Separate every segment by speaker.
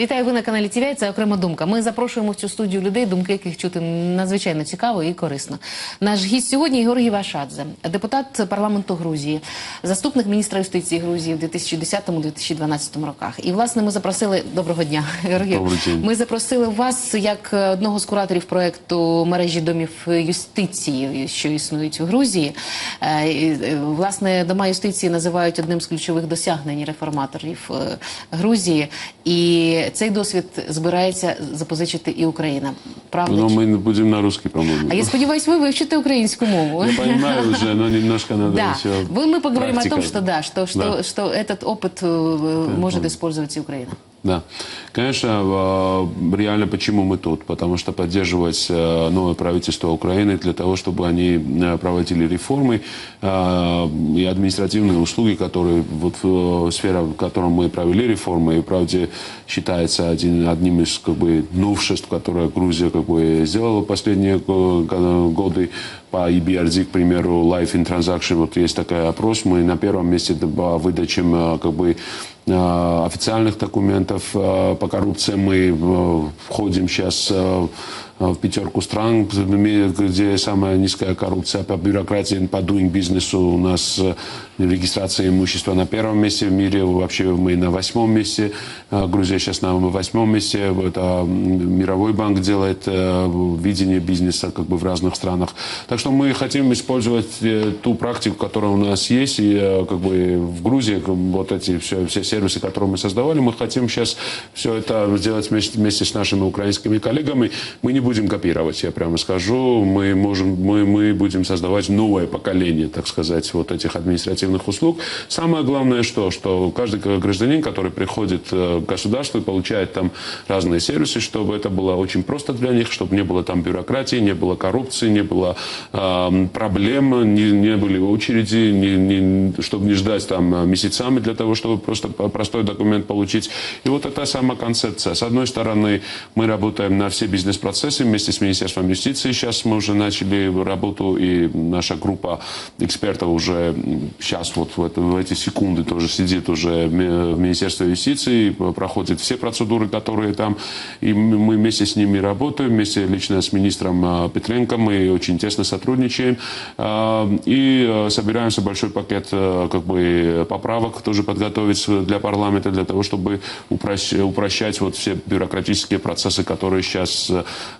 Speaker 1: Вітаю ви на каналі ТВ, Це окрема думка. Ми запрошуємо в цю студію людей, думки яких чути надзвичайно цікаво і корисно. Наш гість сьогодні Георгій Вашадзе, депутат парламенту Грузії, заступник міністра юстиції Грузії в 2010-2012 роках. І власне ми запросили доброго дня, Георгій.
Speaker 2: Добрий день.
Speaker 1: Ми запросили вас як одного з кураторів проекту мережі домів юстиції, що існують у Грузії. Е, е, Власне, дома юстиції називають одним з ключових досягнень реформаторів е, Грузії, і цей досвід збирається запозичити і Україна. Правда?
Speaker 2: Но
Speaker 1: чи-
Speaker 2: мы будем на русский, по-моему.
Speaker 1: А я сподіваюся, ви вивчите українську мову.
Speaker 2: Я понимаю уже, но немножко надо
Speaker 1: Да,
Speaker 2: еще
Speaker 1: вы, мы поговорим о том,
Speaker 2: практика.
Speaker 1: что да, что, что,
Speaker 2: Да.
Speaker 1: что этот опыт э, может использовать и Украина.
Speaker 2: Да. Конечно, э, реально почему мы тут? Потому что поддерживать э, новое правительство Украины для того, чтобы они э, проводили реформы э, и административные услуги, которые вот в сфера, в которой мы провели реформы, и правде считается один, одним из как бы, новшеств, которые Грузия как бы, сделала последние го- го- годы по EBRD, к примеру, Life in Transaction, вот есть такой опрос, мы на первом месте по выдачам э, как бы, э, официальных документов э, по коррупции. Мы входим сейчас в пятерку стран, где самая низкая коррупция по бюрократии, по doing бизнесу у нас регистрация имущества на первом месте в мире, вообще мы на восьмом месте, Э, Грузия сейчас на восьмом месте, это м, мировой банк делает э, видение бизнеса как бы в разных странах. Так что мы хотим использовать э, ту практику, которая у нас есть, и э, как бы в Грузии вот эти все, все сервисы, которые мы создавали, мы хотим сейчас все это сделать вместе, вместе с нашими украинскими коллегами. Мы не будем копировать, я прямо скажу. Мы, можем, мы, мы будем создавать новое поколение, так сказать, вот этих административных услуг. Самое главное, что, что каждый гражданин, который приходит э, к государству и получает там разные сервисы, чтобы это было очень просто для них, чтобы не было там бюрократии, не было коррупции, не было эм, проблем, не, не были очереди, не, не- чтобы не ждать там э, месяцами для того, чтобы просто простой документ получить. И вот это сама концепция. С одной стороны, мы работаем на все бизнес-процессы вместе с Министерством юстиции. Сейчас мы уже начали работу, и наша группа экспертов уже м, сейчас вот в, это- в эти секунды тоже сидит уже в Министерстве юстиции, проходит все процедуры, которые там. И мы вместе с ними работаем, вместе лично с министром а, Петренко мы очень тесно сотрудничаем. А, И э, собираемся большой пакет как бы поправок тоже подготовить для парламента, для того, чтобы упрощ- упрощать вот все бюрократические процессы, которые сейчас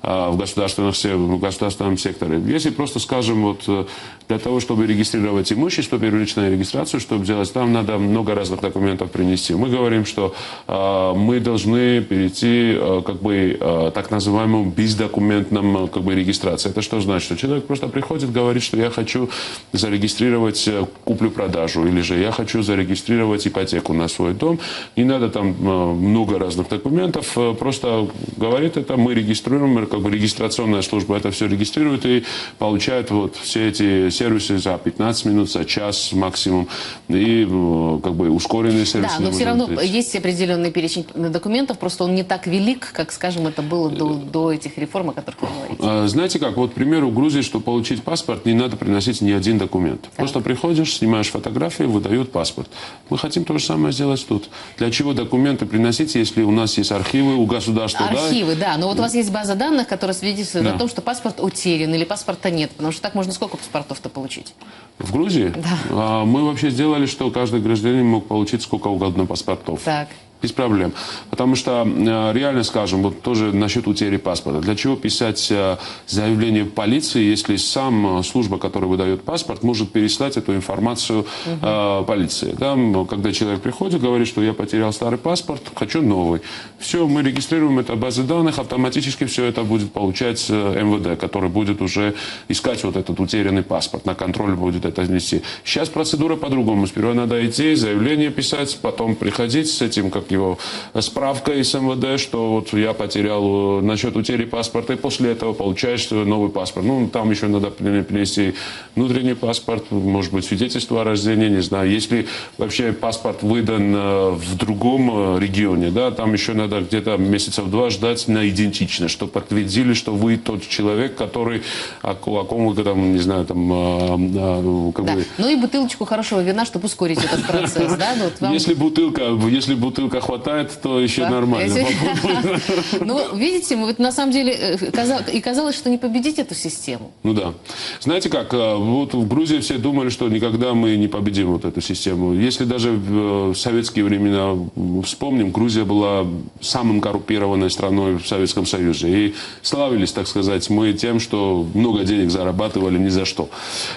Speaker 2: в государственных, в государственном секторе. Если просто скажем, вот для того, чтобы регистрировать имущество, первичную регистрацию, чтобы сделать, там надо много разных документов принести. Мы говорим, что э, мы должны перейти э, как бы э, так называемому бездокументном э, как бы регистрации. Это что значит? Что человек просто приходит, говорит, что я хочу зарегистрировать э, куплю-продажу, или же я хочу зарегистрировать ипотеку на свой дом. Не надо там много разных документов, э, просто говорит это, мы регистрируем, как бы регистрационная служба это все регистрирует и получает вот все эти сервисы за 15 минут, за час максимум, и э, как бы ускоренные сервисы.
Speaker 1: Да, но все равно
Speaker 2: говорить.
Speaker 1: есть определенный перечень документов, просто он не так велик, как, скажем, это было до, до этих реформ, о которых вы говорите.
Speaker 2: А, Знаете как, вот, к примеру, в Грузии, чтобы получить паспорт, не надо приносить ни один документ. Просто приходишь, снимаешь фотографию, выдают паспорт. Мы хотим то же самое сделать тут. Для чего документы приносить, если у нас есть архивы у государства? да?
Speaker 1: Архивы, да, но вот у вас есть база данных, которая свидетельствует
Speaker 2: Да.
Speaker 1: о том, что паспорт утерян или паспорта нет, потому что так можно сколько паспортов-то получить?
Speaker 2: В Грузии? А, Мы вообще сделали, что каждый гражданин мог получить сколько угодно паспортов.
Speaker 1: Так.
Speaker 2: Без проблем. Потому что, э, реально скажем, вот тоже насчет утери паспорта. Для чего писать э, заявление в полиции, если сам э, служба, которая выдает паспорт, может переслать эту информацию э, полиции? Там, когда человек приходит, говорит, что я потерял старый паспорт, хочу новый. Все, мы регистрируем это в базе данных, автоматически все это будет получать МВД, который будет уже искать вот этот утерянный паспорт, на контроль будет это нести. Сейчас процедура по-другому. Сперва надо идти, заявление писать, потом приходить с этим, как его, справкой из МВД, что вот я потерял э, насчет утери паспорта, и после этого получаешь новый паспорт. Ну, там еще надо при- принести внутренний паспорт, может быть, свидетельство о рождении, не знаю. Если вообще паспорт выдан э, в другом э, регионе, да, там еще надо где-то месяцев два ждать на идентичность, чтобы подтвердили, что вы тот человек, который, о, о ком вы там, не знаю, там, э, как
Speaker 1: Да.
Speaker 2: бы...
Speaker 1: Ну и бутылочку хорошего вина, чтобы ускорить этот процесс, да? Ну,
Speaker 2: Если бутылка, если бутылка пока хватает, то еще
Speaker 1: Да?
Speaker 2: нормально.
Speaker 1: Ну, видите, мы вот на самом деле э, и казалось, что не победить эту систему.
Speaker 2: Ну да. Знаете как, э, вот в Грузии все думали, что никогда мы не победим вот эту систему. Если даже в э, советские времена вспомним, Грузия была самым коррумпированной страной в Советском Союзе. И славились, так сказать, мы тем, что много денег зарабатывали ни за что,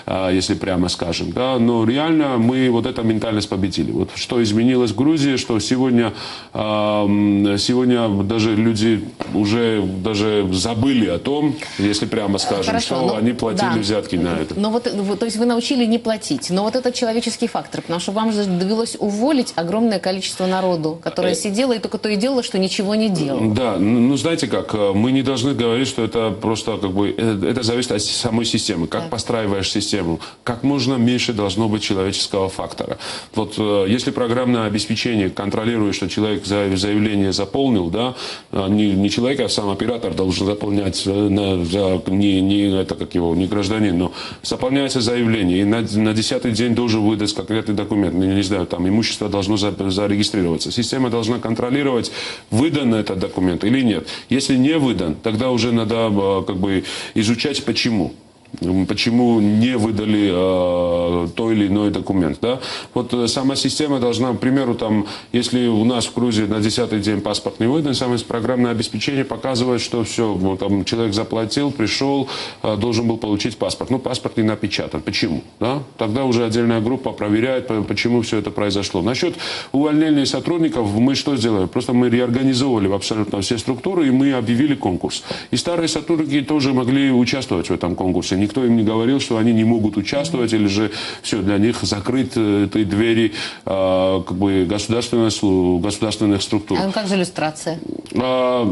Speaker 2: а, если прямо скажем. Да? Но реально мы вот эту ментальность победили. Вот что изменилось в Грузии, что сегодня, м, сегодня даже люди уже даже забыли о том, если прямо скажем,
Speaker 1: Хорошо,
Speaker 2: что
Speaker 1: ну,
Speaker 2: они платили
Speaker 1: да.
Speaker 2: взятки на это.
Speaker 1: Но вот, э, вы- то есть вы научили не платить. Но вот этот человеческий фактор, потому что вам же довелось уволить огромное количество народу, которое сидело и только то и делало, что ничего не делало.
Speaker 2: Да, ну ну, знаете как, э, мы не должны говорить, что это просто как бы, э, это зависит от самой системы, как постраиваешь систему, как можно меньше должно быть человеческого фактора. Вот э, если программное обеспечение контролирует, что человек за- заявление заполнил, да, а не, не человек, а сам оператор должен заполнять, э, на, за- не, не это как его, не гражданин, но заполняется заявление, и на, на десятый день должен выдать конкретный документ, ну, не знаю, там имущество должно за- зарегистрироваться. Система должна контролировать, выдан этот документ или нет. Если не выдан, тогда уже надо э, как бы изучать почему. Почему не выдали э, то или иной документ, да? Вот э, сама система должна, к примеру, там, если у нас в Грузии на 10 день паспорт не выдан, самое программное обеспечение показывает, что все, вот, там, человек заплатил, пришел, э, должен был получить паспорт. Ну, паспорт не напечатан. Почему? Да? Тогда уже отдельная группа проверяет, по- почему все это произошло. Насчет увольнения сотрудников мы что сделали? Просто мы реорганизовали абсолютно все структуры, и мы объявили конкурс. И старые сотрудники тоже могли участвовать в этом конкурсе. Никто им не говорил, что они не могут участвовать, или же все, для них закрыты этой двери э, как бы государственной слу- государственных структур.
Speaker 1: А ну как же иллюстрация?
Speaker 2: А,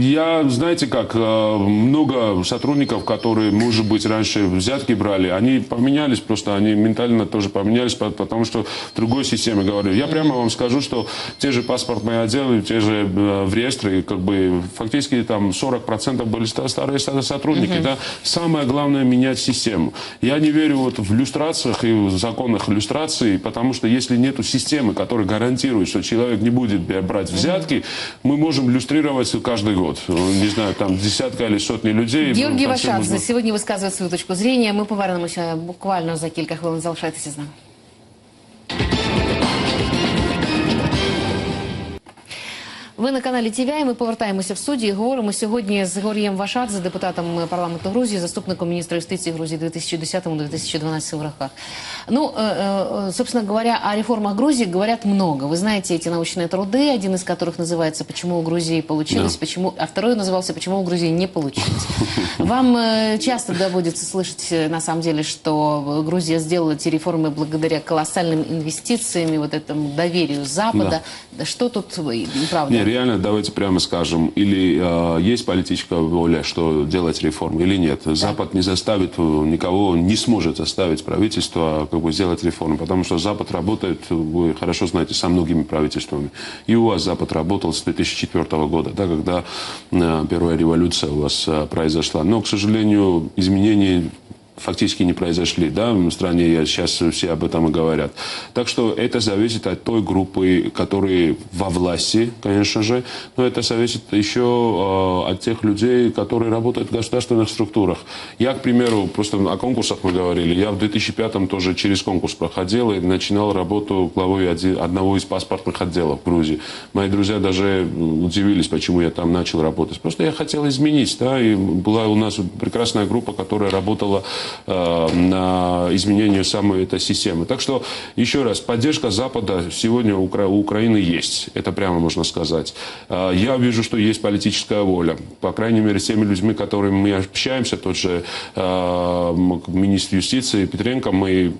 Speaker 2: Я, знаете как, а, много сотрудников, которые, может быть, раньше взятки брали, они поменялись просто, они ментально тоже поменялись, по- потому что в другой системе говорю. Я прямо вам скажу, что те же паспортные отделы, те же э, в реестре, как бы фактически там 40% были ста- старые со- сотрудники. Да? Самое главное менять систему. Я не верю вот в иллюстрациях и в законах иллюстрации, потому что если нету системы, которая гарантирует, что человек не будет б- брать взятки, мы можем иллюстрировать каждый год. Ну, Не знаю, там десятка или сотні людей.
Speaker 1: Георгій
Speaker 2: По всьому
Speaker 1: Вашадзе
Speaker 2: жду.
Speaker 1: сьогодні висказує свою точку зрення. Ми повернемося буквально за кілька хвилин. Залишайтеся з нами. Ви на каналі ТВ, і ми повертаємося в студію. Говоримо сьогодні з Георгієм Вашадзе, депутатом парламенту Грузії, заступником міністра юстиції Грузії 2010-2012 роках. Ну, э, э, собственно говоря, о реформах Грузии говорят много. Вы знаете эти научные труды, один из которых называется «Почему у Грузии получилось»,
Speaker 2: Да.
Speaker 1: почему, а второй назывался «Почему у Грузии не получилось». Вам э, часто доводится слышать, э, на самом деле, что Грузия сделала эти реформы благодаря колоссальным инвестициями, вот этому доверию Запада. Да Что тут э, правда?
Speaker 2: Не, реально, давайте прямо скажем, или э, есть политическая воля, что делать реформы, или нет. Запад не заставит, э, никого не сможет заставить правительство как бы, сделать реформы, потому что Запад работает, вы хорошо знаете, со многими правительствами. И у вас Запад работал с 2004 года, да, когда э, первая революция у вас э, произошла. Но, к сожалению, изменений фактически не произошли, да, в стране я- сейчас все об этом и говорят. Так что это зависит от той группы, которые во власти, конечно же, но это зависит еще э, от тех людей, которые работают в государственных структурах. Я, к примеру, просто о конкурсах мы говорили, я в 2005 тоже через конкурс проходил и начинал работу главой оди- одного из паспортных отделов в Грузии. Мои друзья даже удивились, почему я там начал работать. Просто я хотел изменить, да, и была у нас прекрасная группа, которая работала э, на изменение самой этой системы. Так что, еще раз, поддержка Запада сегодня у, Укра- у Украины есть. Это прямо можно сказать. Э, я вижу, что есть политическая воля. По крайней мере, с теми людьми, с которыми мы общаемся, тот же э, министр юстиции Петренко, мы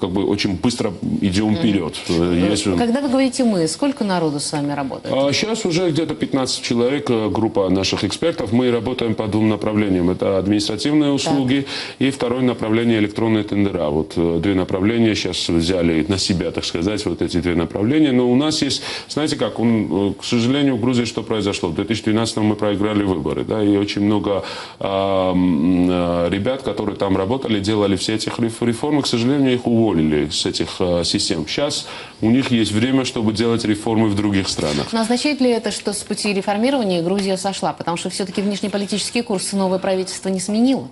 Speaker 2: как бы очень быстро идем вперед. Есть-
Speaker 1: Когда вы говорите «мы», сколько народу с вами работает?
Speaker 2: а Сейчас уже где-то 15 человек, группа наших экспертов. Мы работаем по двум направлениям. Это административные услуги И второе направление электронные тендера. Вот э, две направления сейчас взяли на себя, так сказать, вот эти две направления. Но у нас есть, знаете как, он, э, к сожалению, в Грузии что произошло? В 2012 мы проиграли выборы, да, и очень много а, а, ребят, которые там работали, делали все эти реф- реформы, к сожалению, их уволили с этих а, систем. Сейчас у них есть время, чтобы делать реформы в других странах.
Speaker 1: Но означает ли это, что с пути реформирования Грузия сошла? Потому что все-таки внешнеполитический курс новое правительство не сменило.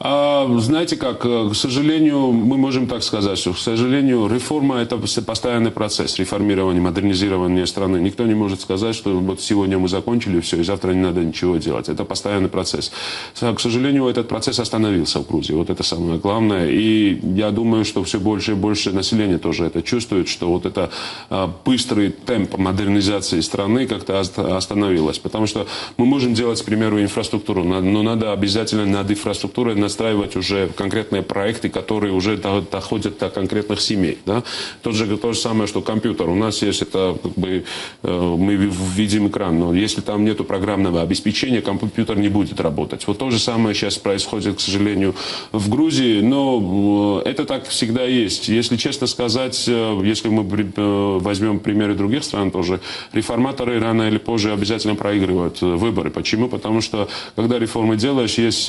Speaker 2: А, знаете как, э, к сожалению, мы можем так сказать, что, к сожалению, реформа – это постоянный процесс реформирования, модернизирования страны. Никто не может сказать, что вот сегодня мы закончили все, и завтра не надо ничего делать. Это постоянный процесс. К сожалению, этот процесс остановился в Грузии. Вот это самое главное. И я думаю, что все больше и больше населения тоже это чувствует, что вот это а, быстрый темп модернизации страны как-то ост- остановилась. Потому что мы можем делать, к примеру, инфраструктуру, но надо обязательно над инфраструктурой настраивать уже конкретные проекты, которые уже до- доходят до конкретных семей. Да? Тот же, то же самое, что компьютер. У нас есть это, как бы, э, мы ви- видим экран, но если там нету программного обеспечения, компьютер не будет работать. Вот то же самое сейчас происходит, к сожалению, в Грузии, но э, это так всегда есть. Если честно сказать, э, если мы возьмем примеры других стран тоже, реформаторы рано или позже обязательно проигрывают выборы. Почему? Потому что, когда реформы делаешь, есть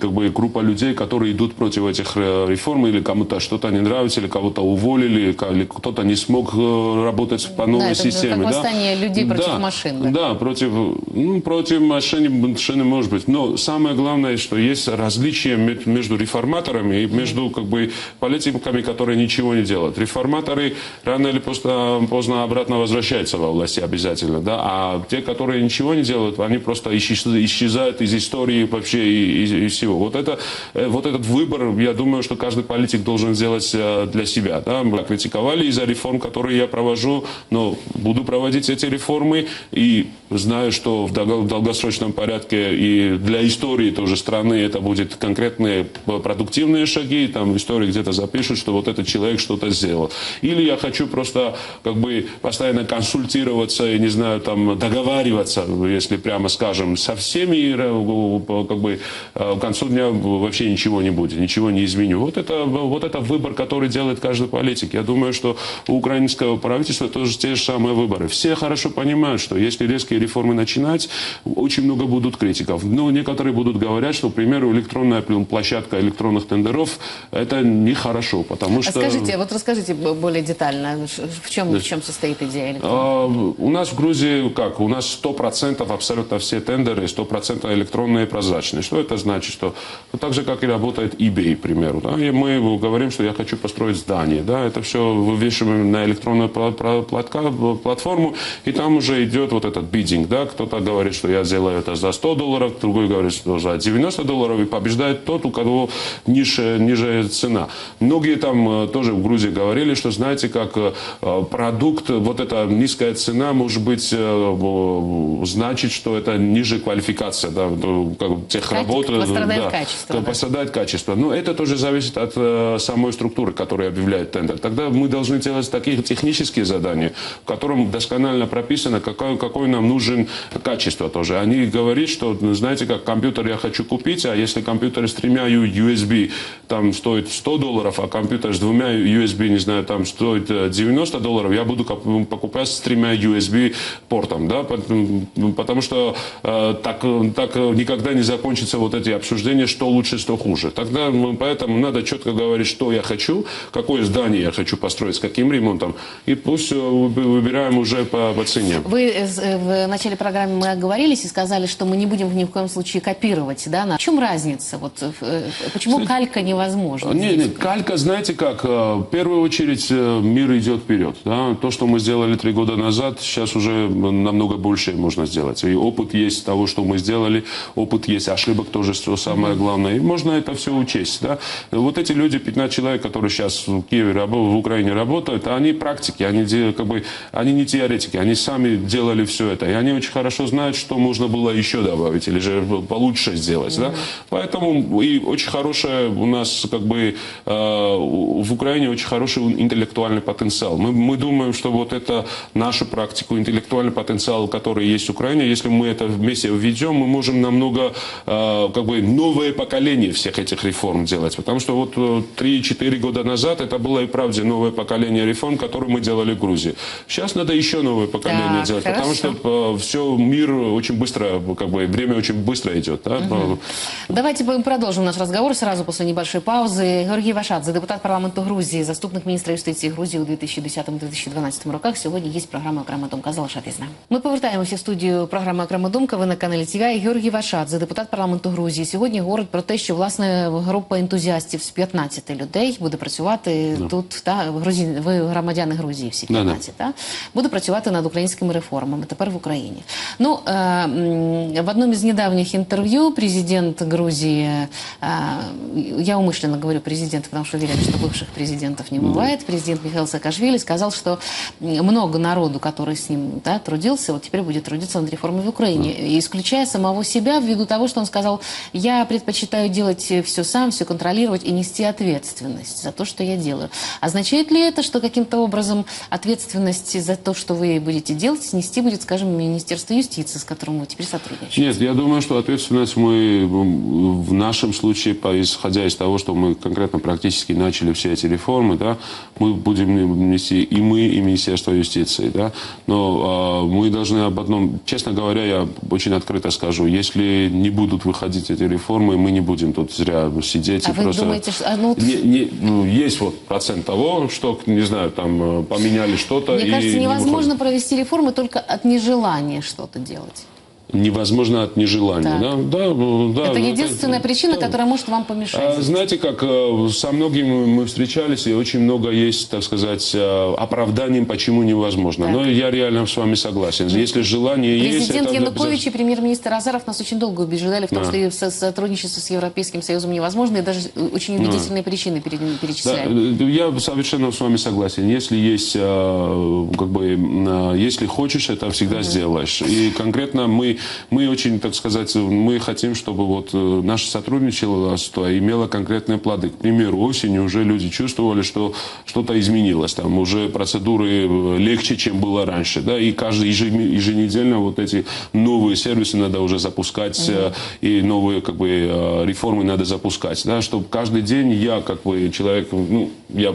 Speaker 2: как бы группа людей, которые идут против этих э, реформ, или кому-то что-то не нравится, или кого-то уволили, или кто-то не смог э, работать по новой
Speaker 1: это как
Speaker 2: системе.
Speaker 1: восстание людей против
Speaker 2: Да,
Speaker 1: машин, да?
Speaker 2: Да, против, ну, против машины, машины может быть. Но самое главное, что есть различия ме- между реформаторами и между как бы, политиками, которые ничего не делают. Реформаторы рано или поздно, поздно обратно возвращаются во власти обязательно. Да? А те, которые ничего не делают, они просто исчез- исчезают из истории вообще и, и- и всего. Вот, это, э, вот этот выбор, я думаю, что каждый политик должен сделать э, для себя. Да? Мы критиковали из-за реформ, которые я провожу, но буду проводить эти реформы и знаю, что в долго- в долгосрочном порядке и для истории тоже страны это будет конкретные п- продуктивные шаги, там в истории где-то запишут, что вот этот человек что-то сделал. Или я хочу просто как бы постоянно консультироваться и, не знаю, там договариваться, если прямо скажем, со всеми, э, как бы э, к концу дня вообще ничего не будет, ничего не изменю. Вот это, вот это выбор, который делает каждый политик. Я думаю, что у украинского правительства тоже те же самые выборы. Все хорошо понимают, что если резкие реформы начинать, очень много будут критиков. Но некоторые будут говорить, что, к примеру, электронная пл- площадка электронных тендеров – это нехорошо, потому
Speaker 1: А
Speaker 2: что...
Speaker 1: скажите, вот расскажите более детально, в чем, в чем состоит идея электронной?
Speaker 2: А, У нас в Грузии как? У нас 100% абсолютно все тендеры, 100% электронные и прозрачные. Что это значит? Что ну, так же, как и работает eBay, к примеру. Да? И мы говорим, что я хочу построить здание. Да? Это все вывешиваем на электронную платформу, и там уже идет вот этот биддинг. Да? Кто-то говорит, что я сделаю это за 100 долларов, другой говорит, что за 90 долларов, и побеждает тот, у кого ниже, ниже цена. Многие там э, тоже в Грузии говорили, что знаете, как э, продукт, вот эта низкая цена может быть э, значит, что это ниже квалификация да, ну, как тех работ. да,
Speaker 1: качество,
Speaker 2: то
Speaker 1: да.
Speaker 2: пострадает качество. Но это тоже зависит от э, самой структуры, которая объявляет тендер. Тогда мы должны делать такие технические задания, в котором досконально прописано, какое, какое нам нужен качество тоже. Они говорят, что, ну, знаете, как компьютер я хочу купить, а если компьютер с тремя USB там стоит 100 долларов, а компьютер с двумя USB, не знаю, там стоит э, 90 долларов, я буду покупать с тремя USB портом, да, Пот- потому что э, так, э, так э, никогда не закончатся вот эти обсуждения, что лучше, что хуже. Тогда мы- поэтому надо четко говорить, что я хочу, какое здание я хочу построить, с каким ремонтом, и пусть э, выб- выбираем уже по, по цене.
Speaker 1: Вы э, э, в начале программы мы оговорились и сказали, что мы не будем ни в коем случае копировать. Да? на- В чем разница? Вот, почему калька невозможна?
Speaker 2: Не, не, калька, знаете как, в первую очередь мир идет вперед. Да? То, что мы сделали три года назад, сейчас уже намного больше можно сделать. И опыт есть того, что мы сделали, опыт есть ошибок тоже, что самое главное. И можно это все учесть. Да? Вот эти люди, 15 человек, которые сейчас в Киеве, в Украине работают, они практики, они, как бы, они не теоретики, они сами делали все это. И они очень хорошо знают, что можно было еще добавить или же получше сделать. Да? Поэтому и очень хорошая у нас как бы э, в Украине очень хороший интеллектуальный потенциал. Мы, мы думаем, что вот это нашу практику, интеллектуальный потенциал, который есть в Украине, если мы это вместе введем, мы можем намного э, как бы новое поколение поколение всех этих реформ делать. Потому что вот э, 3-4 года назад это было и правда новое поколение реформ, которые мы делали в Грузии. Сейчас надо еще новое поколение
Speaker 1: Так,
Speaker 2: делать, потому
Speaker 1: хорошо.
Speaker 2: что все, мир очень быстро, как бы, время очень быстро идет. Да?
Speaker 1: Давайте мы продолжим наш разговор сразу после небольшой паузы. Георгій Вашадзе, депутат парламенту Грузії, заступник міністра юстиції Грузії у 2010-2012 роках. Сьогодні є програма «Окрема думка». Залишайтесь з нами. Ми повертаємося в студію програми «Окрема думка». Ви на каналі ТВ. І Георгій Вашадзе, депутат парламенту Грузії. Сьогодні говорить про те, що власне група ентузіастів з 15 людей буде працювати тут. Та в Грузії, ви громадяни Грузії всі
Speaker 2: Да-да.
Speaker 1: 15, та буде працювати над українськими реформами тепер в Україні. Ну е, м, в одном из недавних интервью президент Грузии, э, я умышленно говорю президент, потому что уверен, что бывших президентов не бывает, президент Михаил Саакашвили сказал, что м, много народу, который с ним да, трудился, вот теперь будет трудиться над реформой в Украине, И исключая самого себя ввиду того, что он сказал, я предпочитаю делать все сам, все контролировать и нести ответственность за то, что я делаю. Означает ли это, что каким-то образом ответственность за то, что вы будете делать, нести будет, скажем, Министерство юстиции, с которым вы теперь сотрудничаете?
Speaker 2: Нет, я думаю, что ответственность мы в нашем случае, исходя из того, что мы конкретно практически начали все эти реформы, да, мы будем нести и мы, и Министерство юстиции. Да, но а, мы должны об одном, честно говоря, я очень открыто скажу, если не будут выходить эти реформы, мы не будем тут зря сидеть
Speaker 1: А
Speaker 2: и
Speaker 1: вы
Speaker 2: просто...
Speaker 1: думаете, что- а, ну,
Speaker 2: Не- не- ну, есть вот процент того, что, не знаю, там э, поменяли что-то
Speaker 1: Мне
Speaker 2: и
Speaker 1: кажется,
Speaker 2: не
Speaker 1: невозможно
Speaker 2: выходит.
Speaker 1: провести реформы только от нежелания что-то делать.
Speaker 2: Невозможно от нежелания.
Speaker 1: Так.
Speaker 2: Да, да, да,
Speaker 1: это
Speaker 2: ну,
Speaker 1: единственная причина,
Speaker 2: да.
Speaker 1: которая может вам помешать.
Speaker 2: А, Знаете, как э, со многими мы встречались, и очень много есть, так сказать, э, оправданий, почему невозможно.
Speaker 1: Так.
Speaker 2: Но я реально с вами согласен. Если желание есть...
Speaker 1: Президент
Speaker 2: это
Speaker 1: Янукович и премьер-министр Азаров нас очень долго убеждали в том,
Speaker 2: Да.
Speaker 1: что сотрудничество с Европейским Союзом невозможно, и даже очень убедительные причины перед ними
Speaker 2: Да,
Speaker 1: перечисляли.
Speaker 2: э, я совершенно с вами согласен. Если есть, как бы, если хочешь, это всегда сделаешь. И конкретно мы, мы очень, так сказать, мы хотим, чтобы вот э, наше сотрудничество имело конкретные плоды. К примеру, осенью уже люди чувствовали, что что-то изменилось. Там уже процедуры э, легче, чем было раньше. Да? И каждый еженедельно вот эти новые сервисы надо уже запускать, э, и новые как бы, реформы надо запускать. Да? Чтобы каждый день я, как бы, человек, ну, я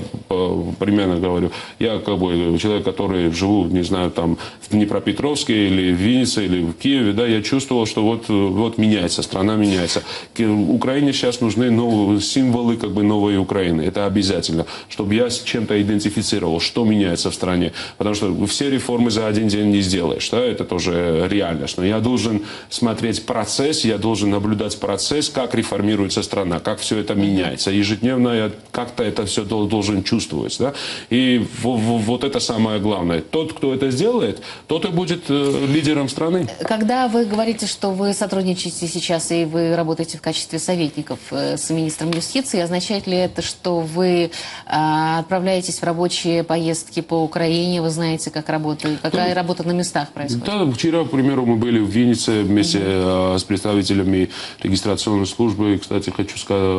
Speaker 2: примерно говорю, я как бы человек, который живу, не знаю, там в Днепропетровске или в Виннице или в Киеве, да, я чувствовал, что вот, э, вот меняется, страна меняется. Украине сейчас нужны новые символы как бы новой Украины. Это обязательно, чтобы я с чем-то идентифицировал, что меняется в стране. Потому что все реформы за один день не сделаешь, да, это тоже реальность. Но я должен смотреть процесс, я должен наблюдать процесс, как реформируется страна, как все это меняется. Ежедневно я как-то это все дол- должен чувствовать, да. И вот это самое главное. Тот, кто это сделает, тот и будет э, лидером страны.
Speaker 1: Когда вы говорите, что вы сотрудничаете сейчас и вы работаете в качестве советников э, с министром юстиции, означает ли это, что вы а, отправляетесь в рабочие поездки по Украине, вы знаете, как работает, какая работа на местах происходит?
Speaker 2: Да, вчера, к примеру, мы были в Виннице вместе э, с представителями регистрационной службы. Кстати, хочу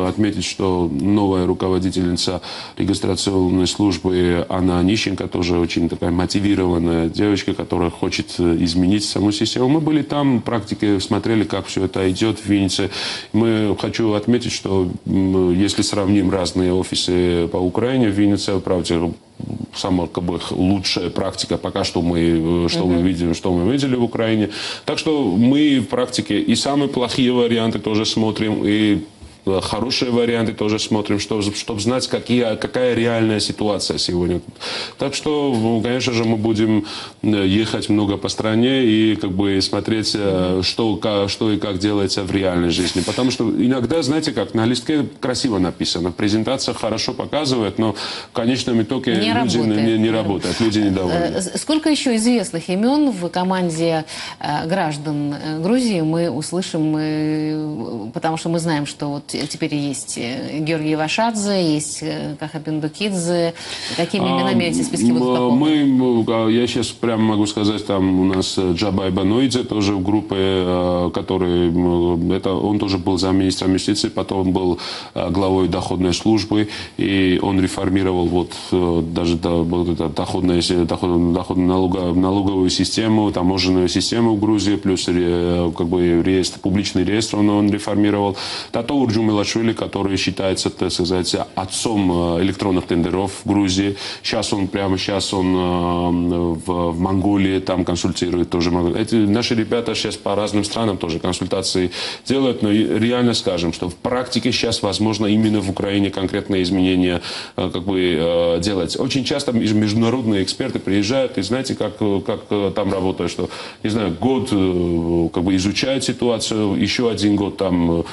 Speaker 2: отметить, что новая руководительница регистрационной службы Анна Онищенко тоже очень такая мотивированная девочка, которая хочет э, изменить саму систему. Мы были там, практике смотрели, как все это идет в Виннице. Мы хочу отметить, что если сравним разные офисы по Украине, в Виннице, правда, самая как бы, лучшая практика пока что мы э, что мы видим что мы видели в Украине так что мы в практике и самые плохие варианты тоже смотрим и хорошие варианты тоже смотрим, чтобы, знать, какие, какая реальная ситуация сегодня. Так что, ну, конечно же, мы будем э, ехать много по стране и как бы смотреть, э, что, что и как делается в реальной жизни. Потому что иногда, знаете как, на листке красиво написано, презентация хорошо показывает, но в конечном итоге
Speaker 1: Не
Speaker 2: люди
Speaker 1: работает.
Speaker 2: не, не работают, люди недовольны.
Speaker 1: Э, Сколько еще известных имен в команде э, граждан э, Грузии мы услышим, э, потому что мы знаем, что вот теперь есть э, Георгий Вашадзе, есть э, Каха Пиндукидзе. Какими именами эти списки будут пополнены?
Speaker 2: Мы, а, я сейчас прямо могу сказать, там у нас э, Джабай Баноидзе тоже в группе, который, это, он тоже был замминистром юстиции, потом был главой доходной службы, и он реформировал вот даже да, вот это доходная, се- доход, доход- налога- налоговую систему, таможенную систему в Грузии, плюс как бы реестр, публичный реестр он, он реформировал. Тато Урджумай Милашвили, который считается, так сказать, отцом э, электронных тендеров в Грузии. Сейчас он, прямо сейчас он э, в, в Монголии там консультирует тоже. Эти наши ребята сейчас по разным странам тоже консультации делают, но реально скажем, что в практике сейчас возможно именно в Украине конкретные изменения э, как бы делать. Очень часто меж- международные эксперты приезжают и знаете, как, как там работает, что, не знаю, год как бы изучают ситуацию, еще один год там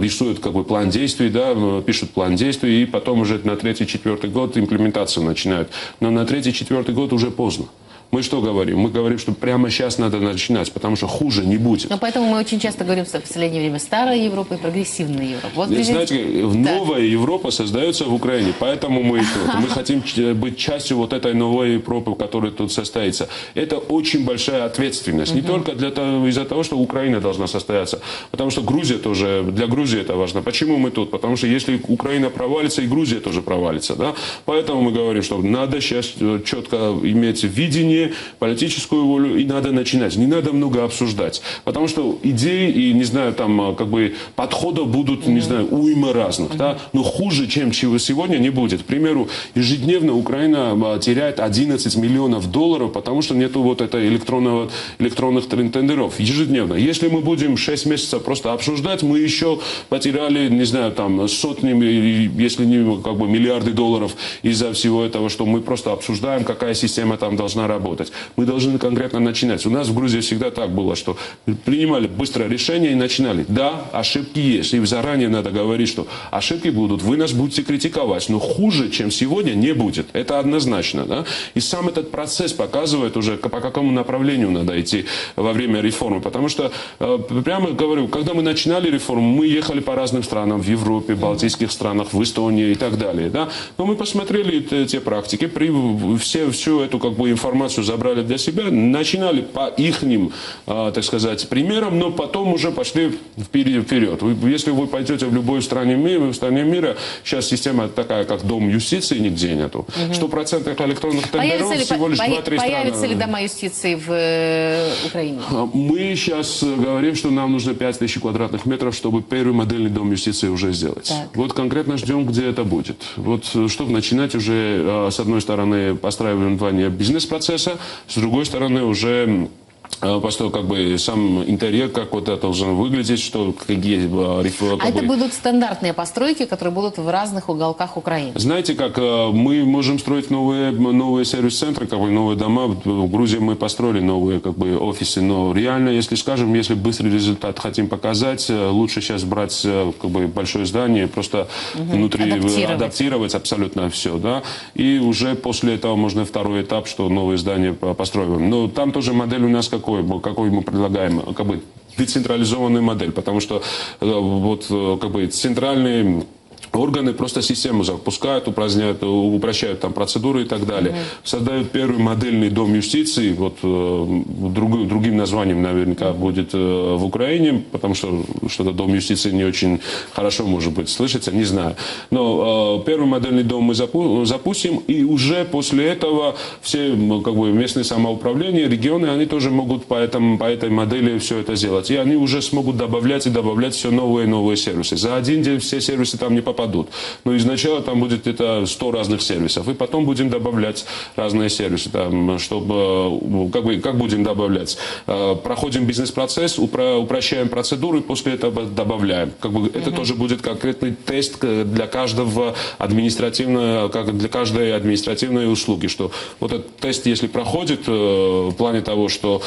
Speaker 2: рисуют как бы план действий, да, э, пишут план действий, и потом уже на третий, четвертый год имплементацию начинают. Но на третий, четвертый год уже поздно. Мы что говорим? Мы говорим, что прямо сейчас надо начинать, потому что хуже не будет.
Speaker 1: Но поэтому мы очень часто говорим что в последнее время старая Европа и прогрессивная Европа. Вот
Speaker 2: Знаете,
Speaker 1: президент-
Speaker 2: новая Европа создается в Украине, поэтому мы. Мы хотим ч- быть частью вот этой новой Европы, которая тут состоится. Это очень большая ответственность. Не только для того, из-за того, что Украина должна состояться, потому что Грузия тоже, для Грузии это важно. Почему мы тут? Потому что если Украина провалится, и Грузия тоже провалится. Да? Поэтому мы говорим, что надо сейчас четко иметь видение, политическую волю, и надо начинать. Не надо много обсуждать. Потому что идеи и, не знаю, там, а, как бы, подходов будут, не знаю, уйма разных. Да? Но хуже, чем чего сегодня, не будет. К примеру, ежедневно Украина а, теряет 11 миллионов долларов, потому что нету вот этой электронного, электронных тендеров. Ежедневно. Если мы будем 6 месяцев просто обсуждать, мы еще потеряли, не знаю, там, сотни, если не как бы миллиарды долларов из-за всего этого, что мы просто обсуждаем, какая система там должна работать. Мы должны конкретно начинать. У нас в Грузии всегда так было, что принимали быстрое решение и начинали. Да, ошибки есть. И заранее надо говорить, что ошибки будут, вы нас будете критиковать, но хуже, чем сегодня, не будет. Это однозначно. Да? И сам этот процесс показывает уже, по какому направлению надо идти во время реформы. Потому что, э, прямо говорю, когда мы начинали реформу, мы ехали по разным странам, в Европе, Балтийских странах, в Эстонии и так далее. Да? Но мы посмотрели те, те практики, при, все, всю эту как бы, информацию забрали для себя, начинали по ихним, э, так сказать, примерам, но потом уже пошли вперед. если вы пойдете в любой стране мира, в стране мира, сейчас система такая, как Дом юстиции, нигде нету. Сто процентов электронных тендеров
Speaker 1: Появятся ли,
Speaker 2: всего лишь
Speaker 1: поя-
Speaker 2: 2-3
Speaker 1: появятся
Speaker 2: страны.
Speaker 1: ли дома юстиции в э, Украине?
Speaker 2: Мы сейчас говорим, что нам нужно 5000 квадратных метров, чтобы первый модельный дом юстиции уже сделать.
Speaker 1: Так.
Speaker 2: Вот конкретно ждем, где это будет. Вот э, чтобы начинать уже, э, с одной стороны, постраивание бизнес-процесса, с другой стороны, уже э, просто как бы сам интерьер, как вот это должен выглядеть, что какие реф-
Speaker 1: А
Speaker 2: как
Speaker 1: это
Speaker 2: бы-
Speaker 1: будут стандартные постройки, которые будут в разных уголках Украины.
Speaker 2: Знаете, как э, мы можем строить новые, новые сервис-центры, как бы новые дома. В Грузии мы построили новые как бы, офисы, но реально, если скажем, если быстрый результат хотим показать, э, лучше сейчас брать э, как бы, большое здание, просто внутри э,
Speaker 1: Адаптировать.
Speaker 2: адаптировать абсолютно все, да, и уже после этого можно второй этап, что новые здания по- построим. Но там тоже модель у нас какой, какой мы предлагаем, как бы децентрализованную модель, потому что э, вот э, как бы центральные Органы просто систему запускают, упраздняют, упрощают там процедуры и так далее. Создают первый модельный дом юстиции, вот э, друг- другим названием наверняка будет э, в Украине, потому что что-то дом юстиции не очень хорошо, может быть, слышится, не знаю. Но э, первый модельный дом мы запу- запустим, и уже после этого все как бы, местные самоуправления, регионы, они тоже могут по, этому, по этой модели все это сделать. И они уже смогут добавлять и добавлять все новые и новые сервисы. За один день все сервисы там не попадут. Но изначально там будет это 100 разных сервисов. И потом будем добавлять разные сервисы. Там, чтобы, э, как, бы, как будем добавлять? Э, Проходим бизнес-процесс, упро- упрощаем процедуры, после этого добавляем. Как бы, это тоже будет конкретный тест для каждого административного, как для каждой административной услуги. Что вот этот тест, если проходит э, в плане того, что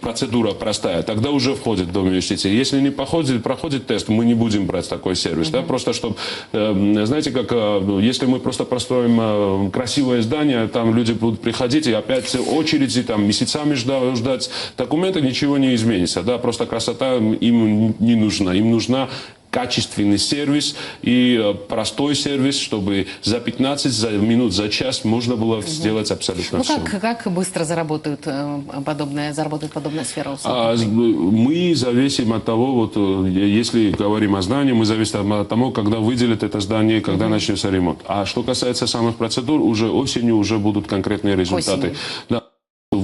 Speaker 2: процедура простая, тогда уже входит в Дом юстиции. Если не проходит, проходит тест, мы не будем брать такой сервис. Да? Просто чтобы, знаете, как э, если мы просто построим э, красивое здание, там люди будут приходить и опять очереди, там месяцами жда- ждать документы, ничего не изменится. Да? Просто красота им не нужна. Им нужна качественный сервис и э, простой сервис, чтобы за 15 за минут, за час можно было сделать абсолютно
Speaker 1: Ну
Speaker 2: все.
Speaker 1: как, как быстро заработают э, подобная, заработает подобная сфера услуг?
Speaker 2: А, мы зависим от того, вот, э, если говорим о здании, мы зависим от того, когда выделят это здание, когда начнется ремонт. А что касается самых процедур, уже осенью уже будут конкретные результаты.
Speaker 1: Осенью.
Speaker 2: Да.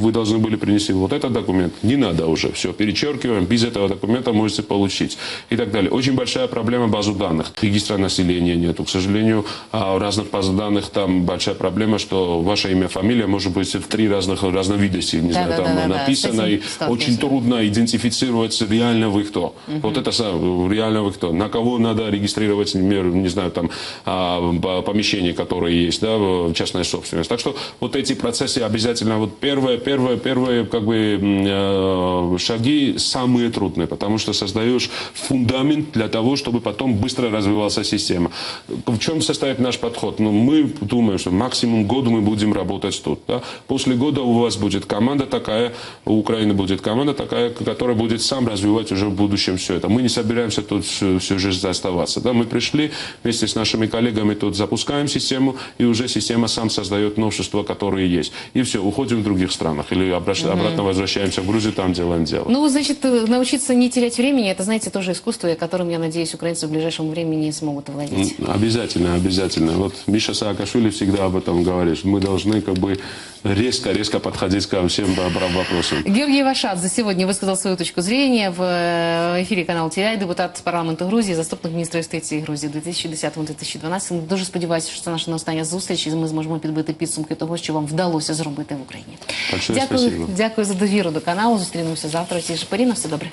Speaker 2: Вы должны были принести вот этот документ, не надо уже, все, перечеркиваем, без этого документа можете получить и так далее. Очень большая проблема базу данных. Регистра населения нету. К сожалению, а, в разных базах данных там большая проблема, что ваше имя, фамилия может быть в три разных разновидности, не знаю, там
Speaker 1: Да-да-да-да,
Speaker 2: написано,
Speaker 1: этим
Speaker 2: и очень трудно идентифицировать реально вы кто. Вот это реально вы кто. На кого надо регистрировать, например, не знаю, там а, по- помещения, которые есть, да, частная собственность. Так что вот эти процессы обязательно, вот первые, первые, первые как бы э, шаги самые трудные, потому что создаешь фундамент для того, чтобы потом быстро развивалась система. В чем состоит наш подход? Ну, мы думаем, что максимум год мы будем работать тут. Да? После года у вас будет команда такая, у Украины будет команда такая, которая будет сам развивать уже в будущем все это. Мы не собираемся тут всю, всю жизнь оставаться. Да? Мы пришли вместе с нашими коллегами тут запускаем систему, и уже система сам создает новшества, которые есть. И все, уходим в других странах. Или обращ- обратно возвращаемся в Грузию, там делаем дело.
Speaker 1: Ну, значит, э, научиться не терять времени, это, знаете, тоже искусство, и которым, я надеюсь, украинцы в ближайшем времени смогут овладеть.
Speaker 2: Обязательно, обязательно. Вот Миша Саакашвили всегда об этом говорит. Мы должны как бы резко-резко подходить ко всем воб- вопросам.
Speaker 1: Георгий Вашадзе сегодня высказал свою точку зрения в э, ефірі каналу ТІАЙ, депутат парламенту Грузії, заступник міністра юстиції Грузії у 2010-2012. Дуже сподіваюся, що це наша не остання зустріч, і ми зможемо підбити підсумки того, що вам вдалося зробити в Україні.
Speaker 2: Большое
Speaker 1: Дякую,
Speaker 2: спасибо.
Speaker 1: дякую за довіру до каналу. Зустрінемося завтра. Ці ж порі. На все добре.